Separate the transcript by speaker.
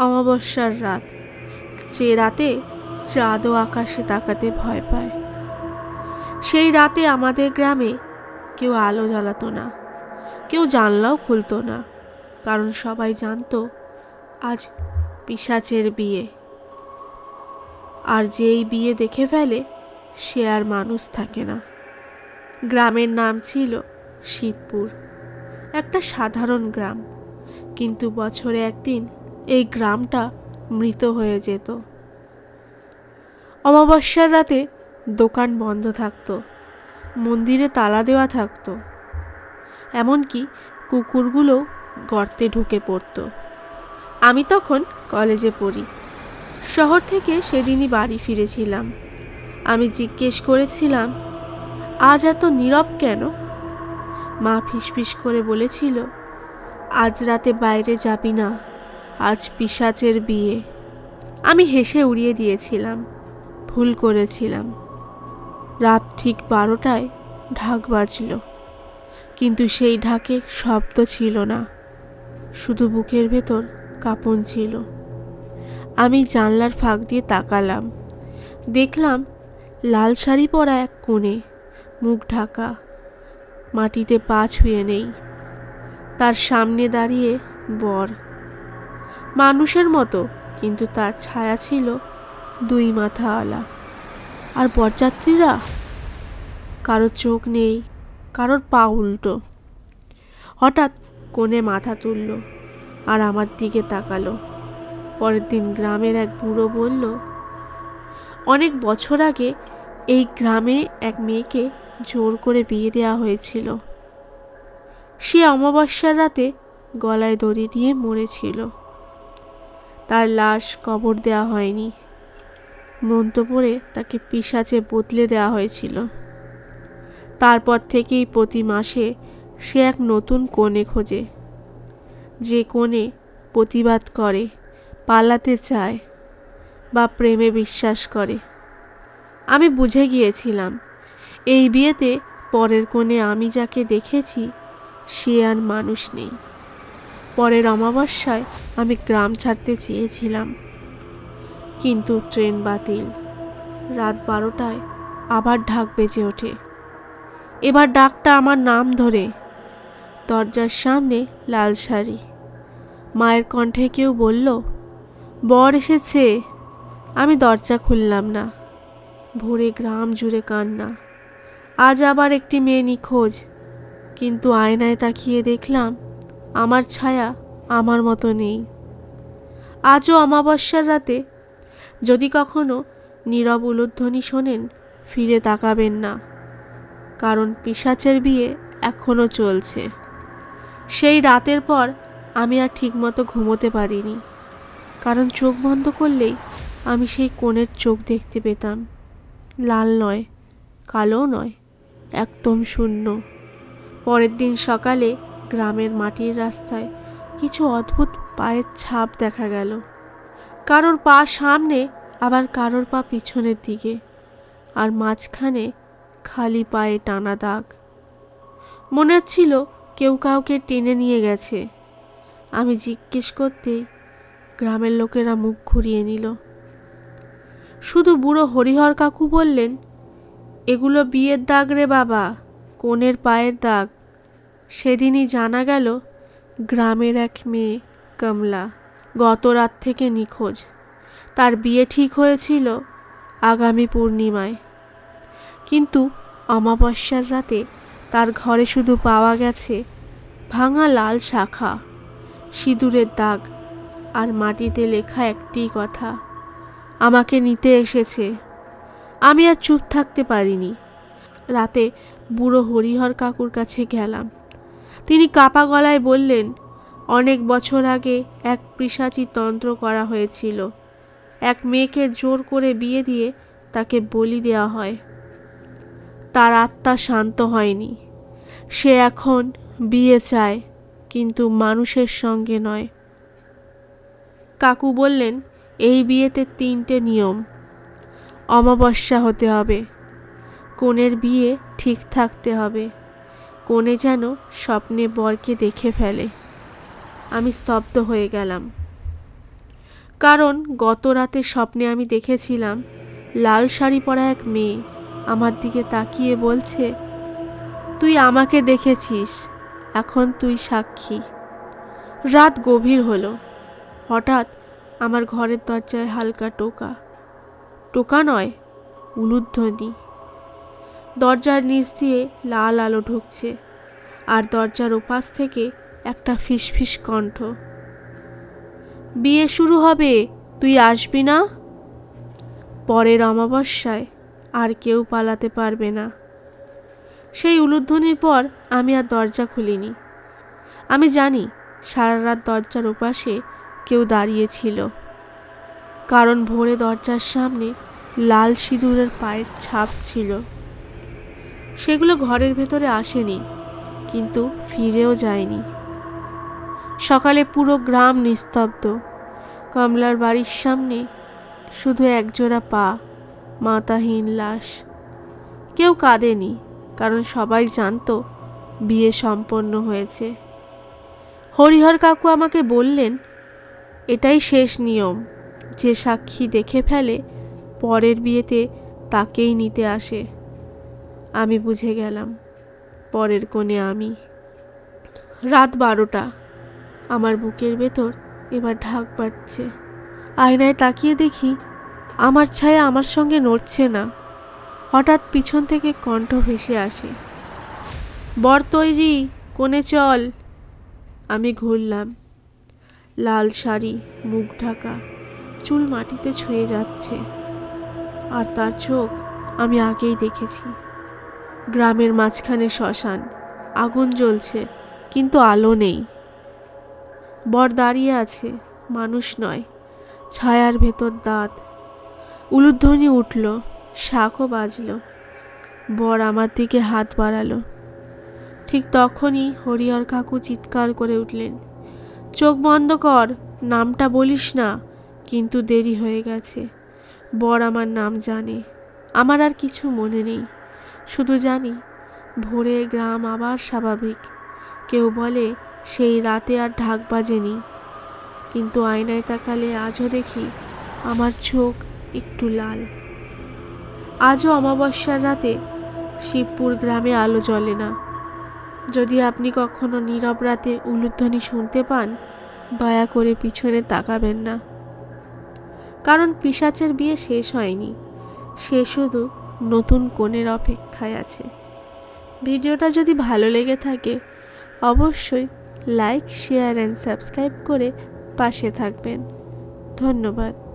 Speaker 1: অমাবস্যার রাত। যে রাতে চাঁদও আকাশে তাকাতে ভয় পায়। সেই রাতে আমাদের গ্রামে কেউ আলো জ্বালাতো না, কেউ জানলাও খুলতো না, কারণ সবাই জানতো আজ পিসাচের বিয়ে। আর যেই বিয়ে দেখে ফেলে সে আর মানুষ থাকে না। গ্রামের নাম ছিল শিবপুর, একটা সাধারণ গ্রাম। কিন্তু বছরে একদিন এই গ্রামটা মৃত হয়ে যেত। অমাবস্যার রাতে দোকান বন্ধ থাকতো, মন্দিরে তালা দেওয়া থাকতো, এমনকি কুকুরগুলো গর্তে ঢুকে পড়তো। আমি তখন কলেজে পড়ি। শহর থেকে সেদিনই বাড়ি ফিরেছিলাম। আমি জিজ্ঞেস করেছিলাম, আজ এত নীরব কেন? মা ফিসফিস করে বলেছিল, আজ রাতে বাইরে যাবি না। আজ পিসাচের বিয়ে। আমি হেসে উড়িয়ে দিয়েছিলাম, ভুল করেছিলাম। রাত ঠিক বারোটায় ঢাক বাজল, কিন্তু সেই ঢাকে শব্দ ছিল না, শুধু বুকের ভেতর কাঁপন ছিল। আমি জানলার ফাঁক দিয়ে তাকালাম, দেখলাম লাল শাড়ি পরা এক কোণে মুখ ঢাকা, মাটিতে পা ছুঁয়ে নেই। তার সামনে দাঁড়িয়ে বর মানুষের মতো, কিন্তু তার ছায়া ছিল দুই মাথাওয়ালা আর বরযাত্রীরা? কারোর চোখ নেই, কারোর পা উল্টো। হঠাৎ কোণে মাথা তুলল আর আমার দিকে তাকালো। পরের দিন গ্রামের এক বুড়ো বলল, অনেক বছর আগে এই গ্রামে এক মেয়েকে জোর করে বিয়ে দেওয়া হয়েছিল। সে অমাবস্যার রাতে গলায় দড়ি দিয়ে মরেছিল। তার লাশ কবর দেওয়া হয়নি। মন্তপরে তাকে পিসাচে বদলে দেওয়া হয়েছিল। তারপর থেকেই প্রতি মাসে সে এক নতুন কোণে খোঁজে। যে কোণে প্রতিবাদ করে, পালাতে চায় বা প্রেমে বিশ্বাস করে। আমি বুঝে গিয়েছিলাম, এই বিয়েতে পরের কোণে আমি যাকে দেখেছি, সে আর মানুষ নেই। পরের অমাবস্যায় আমি গ্রাম ছাড়তে চেয়েছিলাম। কিন্তু ট্রেন বাতিল। রাত বারোটায় আবার ঢাক বেজে ওঠে। এবার ডাকটা আমার নাম ধরে। দরজার সামনে লাল শাড়ি। মায়ের কণ্ঠে কেউ বলল, বর এসেছে। আমি দরজা খুললাম না। ভোরে গ্রাম জুড়ে কান্না। আজ আবার একটি মেয়ে নিখোঁজ। কিন্তু আয়নায় তাকিয়ে দেখলাম আমার ছায়া আমার মতো নেই। আজও অমাবস্যার রাতে যদি কখনো নীরব উলুধ্বনি শোনেন, ফিরে তাকাবেন না, কারণ পিসাচের বিয়ে এখনও চলছে। সেই রাতের পর আমি আর ঠিকমতো ঘুমোতে পারিনি, কারণ চোখ বন্ধ করলেই আমি সেই কোণের চোখ দেখতে পেতাম। লাল নয় কালো নয়, একদম শূন্য। পরের দিন সকালে গ্রামের মাটির রাস্তায় কিছু অদ্ভুত পায়ের ছাপ দেখা গেল। কারোর পা সামনে, আবার কারোর পা পিছনের দিকে, আর মাঝখানে খালি পায়ে টানা দাগ। মনে হচ্ছিল কেউ কাউকে টেনে নিয়ে গেছে। আমি জিজ্ঞেস করতেই গ্রামের লোকেরা মুখ ঘুরিয়ে নিল। শুধু বুড়ো হরিহর কাকু বললেন, এগুলো বিয়ের দাগ রে বাবা কনের পায়ের দাগ। সেদিনই জানা গেল, গ্রামের এক মেয়ে, কমলা, গত রাত থেকে নিখোঁজ। তার বিয়ে ঠিক হয়েছিল আগামী পূর্ণিমায়। কিন্তু অমাবস্যার রাতে তার ঘরে শুধু পাওয়া গেছে ভাঙা লাল শাখা, সিঁদুরের দাগ আর মাটিতে লেখা একটি কথা, আমাকে নিতে এসেছে। আমি আর চুপ থাকতে পারিনি। রাতে বুড়ো হরিহর কাকুর কাছে গেলাম। তিনি কাপা গলায় বললেন, অনেক বছর আগে এক পিসাচি তন্ত্র করা হয়েছিল। এক মেয়েকে জোর করে বিয়ে দিয়ে তাকে বলি দেওয়া হয়। তার আত্মা শান্ত হয়নি। সে এখন বিয়ে চায়, কিন্তু মানুষের সঙ্গে নয়। কাকু বললেন, এই বিয়েতে তিনটে নিয়ম। অমাবস্যা হতে হবে। কনের বিয়ে ঠিক থাকতে হবে। কনে যেন স্বপ্নে বরকে দেখে ফেলে। আমি স্তব্ধ হয়ে গেলাম। কারণ গত রাতে স্বপ্নে আমি দেখেছিলাম, লাল শাড়ি পরা এক মেয়ে আমার দিকে তাকিয়ে বলছে, তুই আমাকে দেখেছিস, এখন তুই সাক্ষী। রাত গভীর হলো। হঠাৎ আমার ঘরের দরজায় হালকা টোকা। টোকা নয়, উলুধ্বনি। দরজার নিচ দিয়ে লাল আলো ঢুকছে আর দরজার ওপাশ থেকে একটা ফিসফিস কণ্ঠ। বিয়ে শুরু হবে, তুই আসবি না? পরের অমাবস্যায় আর কেউ পালাতে পারবে না। সেই উলুধ্বনির পর আমি আর দরজা খুলিনি। আমি জানি সারা রাত দরজার ওপাশে কেউ দাঁড়িয়েছিল কারণ ভোরে দরজার সামনে লাল সিঁদুরের পায়ের ছাপ ছিল। সেগুলো ঘরের ভেতরে আসেনি, কিন্তু ফিরেও যায়নি। সকালে পুরো গ্রাম নিস্তব্ধ। কমলার বাড়ির সামনে শুধু একজোড়া পা, মাতাহীন লাশ। কেউ কাঁদেনি, কারণ সবাই জানতো বিয়ে সম্পন্ন হয়েছে। হরিহর কাকু আমাকে বললেন, এটাই শেষ নিয়ম। যে সাক্ষী দেখে ফেলে, পরের বিয়েতে তাকেই নিতে আসে। আমি বুঝে গেলাম, পরের কোণে আমি। রাত বারোটা, আমার বুকের ভেতর এবার ঢাক পাচ্ছে আয়নায় তাকিয়ে দেখি আমার ছায়া আমার সঙ্গে নড়ছে না। হঠাৎ পিছন থেকে কণ্ঠ ভেসে আসে, বর তৈরি, কোণে চল। আমি ঘুরলাম, লাল শাড়ি, মুখ ঢাকা, চুল মাটিতে ছুঁয়ে যাচ্ছে। আর তার চোখ আমি আগেই দেখেছি। গ্রামের মাঝখানে শ্মশান। আগুন জ্বলছে, কিন্তু আলো নেই। বর দাঁড়িয়ে আছে, মানুষ নয়, ছায়ার ভেতর দাঁত। উলুধ্বনি উঠল শাঁখও বাজল। বর আমার দিকে হাত বাড়ালো। ঠিক তখনই হরিহর কাকু চিৎকার করে উঠলেন, চোখ বন্ধ কর, নামটা বলিস না, কিন্তু দেরি হয়ে গেছে। বর আমার নাম জানে, আমার আর কিছু মনে নেই। শুধু জানি, ভোরে গ্রাম আবার স্বাভাবিক। কেউ বলে, সেই রাতে আর ঢাক বাজেনি। কিন্তু আয়নায় তাকালে আজও দেখি, আমার চোখ একটু লাল। আজও অমাবস্যার রাতে শিবপুর গ্রামে আলো জ্বলে না। যদি আপনি কখনো নীরব রাতে উলুধ্বনি শুনতে পান, দয়া করে পিছনে তাকাবেন না। কারণ পিসাচের বিয়ে শেষ হয়নি। সে শুধু নতুন কোণের অপেক্ষায় আছে। ভিডিওটা যদি ভালো লেগে থাকে, অবশ্যই লাইক শেয়ার অ্যান্ড সাবস্ক্রাইব করে পাশে থাকবেন। ধন্যবাদ।